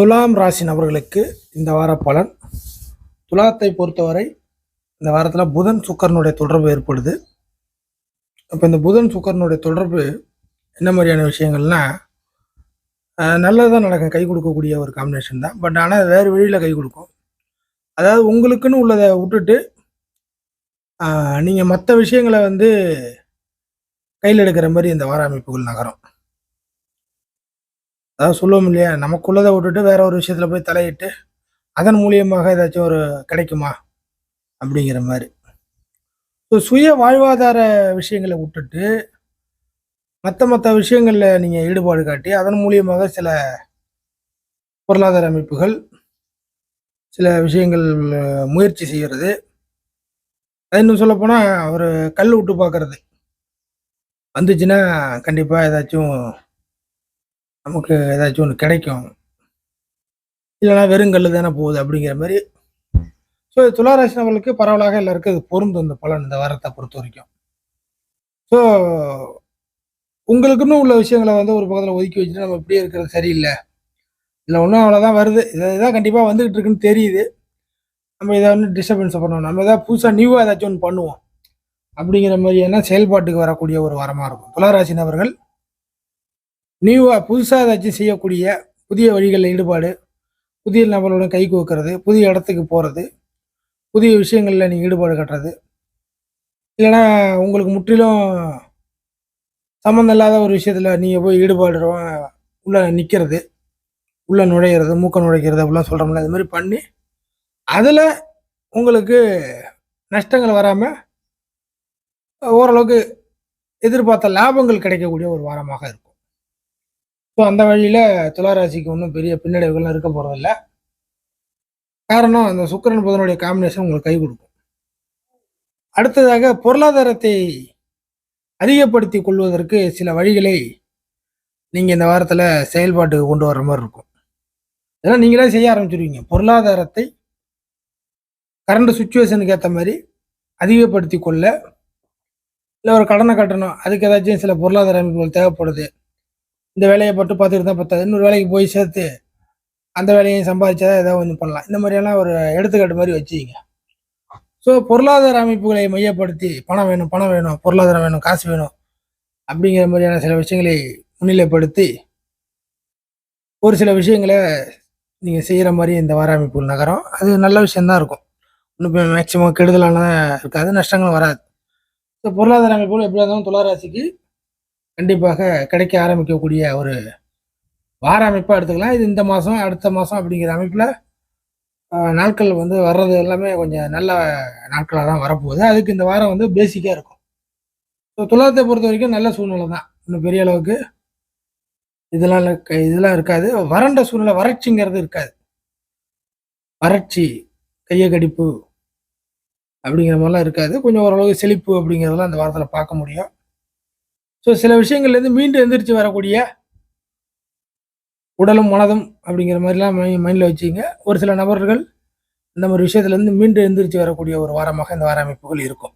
துலாம் ராசி நபர்களுக்கு இந்த வார பலன். துலாத்தை பொறுத்தவரை இந்த வாரத்தில் புதன் சுக்கரனுடைய தொடர்பு ஏற்படுது. அப்போ இந்த புதன் சுக்கரனுடைய தொடர்பு என்ன மாதிரியான விஷயங்கள்னா நல்லதாக நடக்கும். கை கொடுக்கக்கூடிய ஒரு காம்பினேஷன் தான். பட் ஆனால் வேறு வழியில் கை கொடுக்கும். அதாவது உங்களுக்குன்னு உள்ளதை விட்டுட்டு நீங்கள் மற்ற விஷயங்களை வந்து கையில் எடுக்கிற மாதிரி இந்த வார அமைப்புகள் நகரும். அதாவது சொல்லுவோம் இல்லையா நமக்குள்ளதை விட்டுட்டு வேற ஒரு விஷயத்துல போய் தலையிட்டு அதன் மூலியமாக ஏதாச்சும் ஒரு கிடைக்குமா அப்படிங்கிற மாதிரி. ஸோ சுய வாழ்வாதார விஷயங்களை விட்டுட்டு மற்ற மற்ற விஷயங்களில் நீங்கள் ஈடுபாடு காட்டி அதன் மூலியமாக சில பொருளாதார அமைப்புகள் சில விஷயங்கள் முயற்சி செய்கிறது அது இன்னும் சொல்லப்போனால் ஒரு கல் விட்டு பார்க்கறது வந்துச்சுன்னா கண்டிப்பாக ஏதாச்சும் நமக்கு ஏதாச்சும் ஒன்று கிடைக்கும். இல்லைன்னா வெறுங்கல் தானே போகுது அப்படிங்கிற மாதிரி. ஸோ துளாராசினவர்களுக்கு பரவலாக எல்லாருக்கும் அது பொருந்தும் இந்த பலன் இந்த வாரத்தை பொறுத்த வரைக்கும். ஸோ உங்களுக்குன்னு உள்ள விஷயங்களை வந்து ஒரு பக்கத்தில் ஒதுக்கி வச்சுட்டு நம்ம இப்படியே இருக்கிறது சரியில்லை. இல்லை ஒன்றும் அவ்வளோதான் வருது. இதை இதான் கண்டிப்பாக வந்துகிட்டு இருக்குன்னு தெரியுது. நம்ம இதை வந்து டிஸ்டர்பன்ஸ் பண்ணணும். நம்ம எதாவது புதுசாக நியூவாக ஏதாச்சும் ஒன்று பண்ணுவோம். அப்படிங்கிற மாதிரியான செயல்பாட்டுக்கு வரக்கூடிய ஒரு வாரமாக இருக்கும். துளாராசி நபர்கள் நியூவாக புதுசாக ஏதாச்சும் செய்யக்கூடிய புதிய வழிகளில் ஈடுபாடு புதிய நபர்களுடன் கை கோக்கிறது புதிய இடத்துக்கு போகிறது புதிய விஷயங்களில் நீங்கள் ஈடுபாடு கட்டுறது. இல்லைன்னா உங்களுக்கு முற்றிலும் சம்மந்தம் இல்லாத ஒரு விஷயத்தில் நீங்கள் போய் ஈடுபாடு உள்ளே நிற்கிறது உள்ளே நுழையிறது மூக்க நுழைக்கிறது அப்படிலாம் சொல்கிறோம்ல இது மாதிரி பண்ணி அதில் உங்களுக்கு நஷ்டங்கள் வராமல் ஓரளவுக்கு எதிர்பார்த்த லாபங்கள் கிடைக்கக்கூடிய ஒரு வாரமாக இருக்கும். ஸோ அந்த வழியில் துளாராசிக்கு ஒன்றும் பெரிய பின்னடைவுகள்லாம் இருக்க போகிறதில்ல காரணம் அந்த சுக்கிரன் புதனுடைய காம்பினேஷன் உங்களுக்கு கை கொடுக்கும். அடுத்ததாக பொருளாதாரத்தை அதிகப்படுத்தி கொள்வதற்கு சில வழிகளை நீங்கள் இந்த வாரத்தில் செயல்பாட்டுக்கு கொண்டு வர்ற மாதிரி இருக்கும். இதெல்லாம் நீங்களே செய்ய ஆரம்பிச்சிருவீங்க. பொருளாதாரத்தை கரண்ட் சுச்சுவேஷனுக்கு ஏற்ற மாதிரி அதிகப்படுத்தி கொள்ள இல்லை ஒரு கடனை கட்டணும். அதுக்கு ஏதாச்சும் சில பொருளாதார அமைப்புகள் தேவைப்படுது. இந்த வேலையை பட்டு பார்த்துட்டு தான் பத்தாது இன்னொரு வேலைக்கு போய் சேர்த்து அந்த வேலையும் சம்பாதிச்சா ஏதாவது கொஞ்சம் பண்ணலாம். இந்த மாதிரியெல்லாம் ஒரு எடுத்துக்காட்டு மாதிரி வச்சுக்கிங்க. ஸோ பொருளாதார அமைப்புகளை மையப்படுத்தி பணம் வேணும் பணம் வேணும் பொருளாதாரம் வேணும் காசு வேணும் அப்படிங்கிற மாதிரியான சில விஷயங்களை முன்னிலைப்படுத்தி ஒரு சில விஷயங்களை நீங்கள் செய்கிற மாதிரி இந்த வார அமைப்புகள் நகரம். அது நல்ல விஷயந்தான் இருக்கும். இன்னும் மேக்சிமம் கெடுதலான இருக்காது நஷ்டங்களும் வராது. ஸோ பொருளாதார அமைப்புகள் எப்படி இருந்தாலும் துளாராசிக்கு கண்டிப்பாக கிடைக்க ஆரம்பிக்கக்கூடிய ஒரு வார அமைப்பாக எடுத்துக்கலாம். இது இந்த மாதம் அடுத்த மாதம் அப்படிங்கிற அமைப்பில் நாட்கள் வந்து வர்றது எல்லாமே கொஞ்சம் நல்ல நாட்களாக தான் வரப்போகுது. அதுக்கு இந்த வாரம் வந்து பேசிக்காக இருக்கும். ஸோ துலாத்தை பொறுத்த வரைக்கும் நல்ல சூழ்நிலை தான். இன்னும் பெரிய அளவுக்கு இதெல்லாம் இதெல்லாம் இருக்காது. வறண்ட சூழ்நிலை வறட்சிங்கிறது இருக்காது. வறட்சி கையை கடிப்பு அப்படிங்கிற மாதிரிலாம் இருக்காது. கொஞ்சம் ஓரளவுக்கு செழிப்பு அப்படிங்கிறதெல்லாம் அந்த வாரத்தில் பார்க்க முடியும். ஸோ சில விஷயங்கள்லேருந்து மீண்டும் எந்திரிச்சு வரக்கூடிய உடலும் மனதும் அப்படிங்கிற மாதிரிலாம் மைண்டில் வச்சுங்க. ஒரு சில நபர்கள் இந்த மாதிரி விஷயத்துலேருந்து மீண்டும் எந்திரிச்சு வரக்கூடிய ஒரு வாரமாக இந்த வார அமைப்புகள் இருக்கும்.